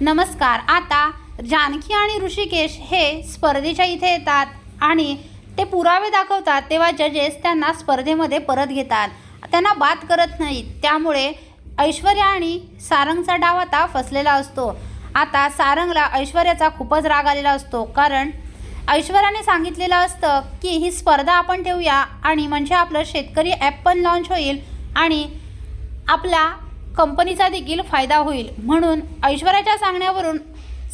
नमस्कार आता जानकी आणि ऋषिकेश हे स्पर्धेच्या इथे येतात आणि ते पुरावे दाखवतात तेव्हा जजेस त्यांना स्पर्धेमध्ये परत घेतात. त्यांना बाद करत नाहीत त्यामुळे ऐश्वर्या आणि सारंगचा डाव आता फसलेला असतो. आता सारंगला ऐश्वर्याचा खूपच राग आलेला असतो कारण ऐश्वर्याने सांगितलेलं असतं की ही स्पर्धा आपण ठेवूया आणि म्हणजे आपलं शेतकरी ॲप पण लॉन्च होईल आणि आपला कंपनीचा देखील फायदा होईल. म्हणून ऐश्वर्याच्या सांगण्यावरून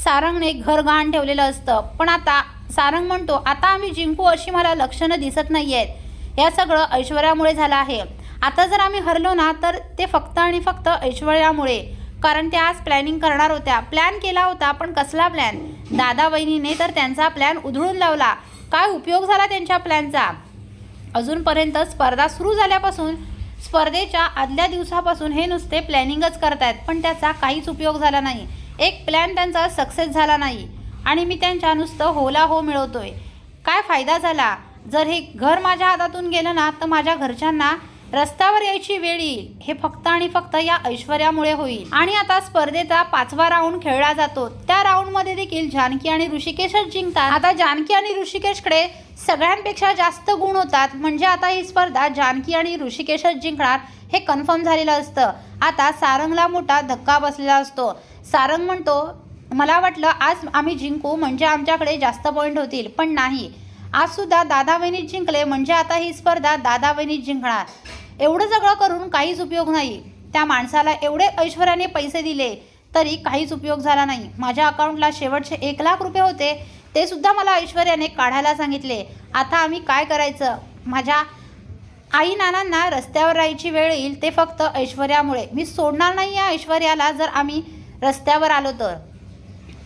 सारंगने घर गहाण ठेवलेलं असतं. पण आता सारंग म्हणतो आता आम्ही जिंकू अशी मला लक्षणं दिसत नाही आहेत या सगळं ऐश्वर्यामुळे झालं आहे. आता जर आम्ही हरलो ना तर ते फक्त आणि फक्त ऐश्वर्यामुळे. कारण त्या आज प्लॅनिंग करणार होत्या. प्लॅन केला होता पण कसला प्लॅन? दादा बहिणीने तर त्यांचा प्लॅन उधळून लावला. काय उपयोग झाला त्यांच्या प्लॅनचा? अजूनपर्यंत स्पर्धा सुरू झाल्यापासून स्पर्धेच्या आदल्या दिवसापासून हे नुसते प्लॅनिंगच करतायत पण त्याचा काहीच उपयोग झाला नाही. एक प्लॅन त्यांचा सक्सेस झाला नाही आणि मी त्यांच्या नुसतं होला हो मिळवतोय. काय फायदा झाला? जर हे घर माझ्या हातातून गेलं ना तर माझ्या घरच्यांना रस्त्यावर यायची वेळ येईल. हे फक्त आणि फक्त या ऐश्वर्यामुळे होईल. आणि आता स्पर्धेचा पाचवा राऊंड खेळला जातो. त्या राऊंडमध्ये देखील जानकी आणि ऋषिकेशच जिंकतात. आता जानकी आणि ऋषिकेशकडे सगळ्यांपेक्षा जास्त गुण होतात. म्हणजे आता ही स्पर्धा जानकी आणि ऋषिकेशच जिंकणार हे कन्फर्म झालेलं असतं. आता सारंगला मोठा धक्का बसलेला असतो. सारंग म्हणतो मला वाटलं आज आम्ही जिंकू म्हणजे आमच्याकडे जास्त पॉईंट होतील. पण नाही. आज सुद्धा दादा वहिनीत जिंकले म्हणजे आता ही स्पर्धा दादा वहिनीत जिंकणार. एवढं सगळं करून काहीच उपयोग नाही. त्या माणसाला एवढे ऐश्वर्याने पैसे दिले तरी काहीच उपयोग झाला नाही. माझ्या अकाउंटला शेवटचे एक लाख रुपये होते ते सुद्धा मला ऐश्वर्याने काढायला सांगितले. आता आम्ही काय करायचं? माझ्या आई नानांना रस्त्यावर राहायची वेळ येईल ते फक्त ऐश्वर्यामुळे. मी सोडणार नाही या ऐश्वर्याला जर आम्ही रस्त्यावर आलो तर.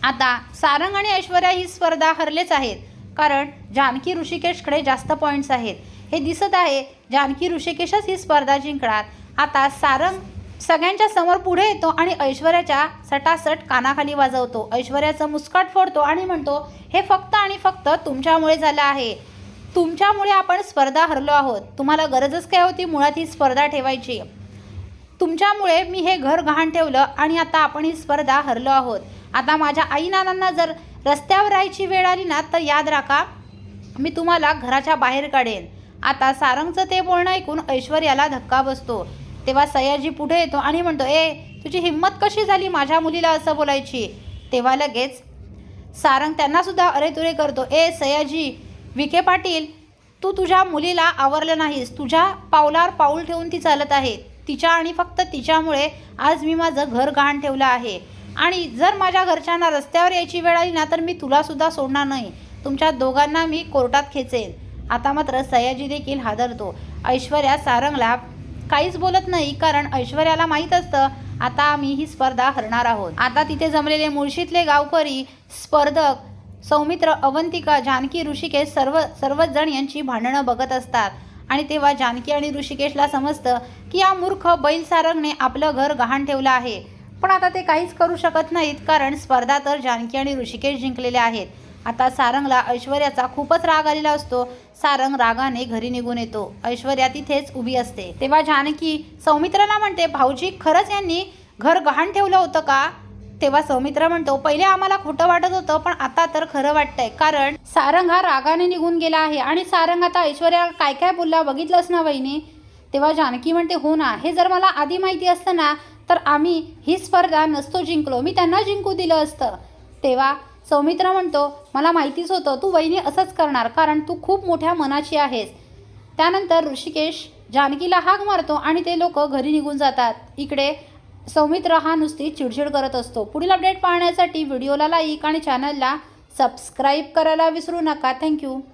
आता सारंग आणि ऐश्वर्या ही स्पर्धा हरलेच आहेत कारण जानकी ऋषिकेशकडे जास्त पॉईंट्स आहेत. हे दिसत आहे. जानकी ऋषिकेशच ही स्पर्धा जिंकणार. आता सारंग सगळ्यांच्या समोर पुढे येतो आणि ऐश्वर्याच्या सटासट कानाखाली वाजवतो. ऐश्वर्याचं मुस्काट फोडतो आणि म्हणतो हे फक्त आणि फक्त तुमच्यामुळे झालं आहे. तुमच्यामुळे आपण स्पर्धा हरलो आहोत. तुम्हाला गरजच काय होती? मुळात ही स्पर्धा ठेवायची. तुमच्यामुळे मी हे घर गहाण ठेवलं आणि आता आपण ही स्पर्धा हरलो आहोत. आता माझ्या आई नानांना जर रस्त्यावर राहायची वेळ आली ना तर याद राखा मी तुम्हाला घराच्या बाहेर काढेन. आता सारंगचं ते बोलणं ऐकून ऐश्वर्याला धक्का बसतो. तेव्हा सयाजी पुढे येतो आणि म्हणतो ए तुझी हिंमत कशी झाली माझ्या मुलीला असं बोलायची? तेव्हा लगेच सारंग त्यांनासुद्धा अरेतुरे करतो ए सयाजी विखे पाटील तू तुझ्या मुलीला आवरलं नाहीस. तुझ्या पावलावर पाऊल ठेवून ती चालत आहे. तिच्या आणि फक्त तिच्यामुळे आज मी माझं घर गहाण ठेवलं आहे. आणि जर माझ्या घरच्यांना रस्त्यावर यायची वेळ आली ना तर मी तुलासुद्धा सोडणार नाही. तुमच्या दोघांना मी कोर्टात खेचेन. आता मात्र सयाजी देखील हादरतो. ऐश्वर्या सारंगला काहीच बोलत नाही कारण ऐश्वर्याला माहीत असतं आता आम्ही ही स्पर्धा हरणार आहोत. आता तिथे जमलेले मुळशीतले गावकरी स्पर्धक सौमित्र अवंतिका जानकी ऋषिकेश सर्व सर्वच जण यांची भांडणं बघत असतात. आणि तेव्हा जानकी आणि ऋषिकेशला समजतं की या मूर्ख बैल सारंगने आपलं घर गहाण ठेवलं आहे. पण आता ते काहीच करू शकत नाहीत कारण स्पर्धा तर जानकी आणि ऋषिकेश जिंकलेले आहेत. आता सारंगला ऐश्वर्याचा खूपच राग आलेला असतो. सारंग रागाने घरी निघून येतो. ऐश्वर्या तिथेच उभी असते. तेव्हा जानकी सौमित्राला म्हणते भाऊजी खरंच यांनी घर गहाण ठेवलं होतं का? तेव्हा सौमित्र म्हणतो पहिले आम्हाला खोटं वाटत होतं पण आता तर खरं वाटतंय. कारण सारंग हा रागाने निघून गेला आहे आणि सारंग आता ऐश्वर्या काय काय बोलला बघितलंच ना वहिनी? तेव्हा जानकी म्हणते हो ना. हे जर मला आधी माहिती असतं ना तर आम्ही ही स्पर्धा नसतो जिंकलो. मी त्यांना जिंकू दिलं असतं. तेव्हा सौमित्र म्हणतो मला माहितीच होतं तू वहिनी असंच करणार कारण तू खूप मोठ्या मनाची आहेस. त्यानंतर ऋषिकेश जानकीला हाक मारतो आणि ते लोक घरी निघून जातात. इकडे सौमित्र हा नुसती चिडचिड करत असतो. पुढील अपडेट पाहण्यासाठी व्हिडिओला लाईक आणि चॅनलला सबस्क्राईब करायला विसरू नका. थँक्यू.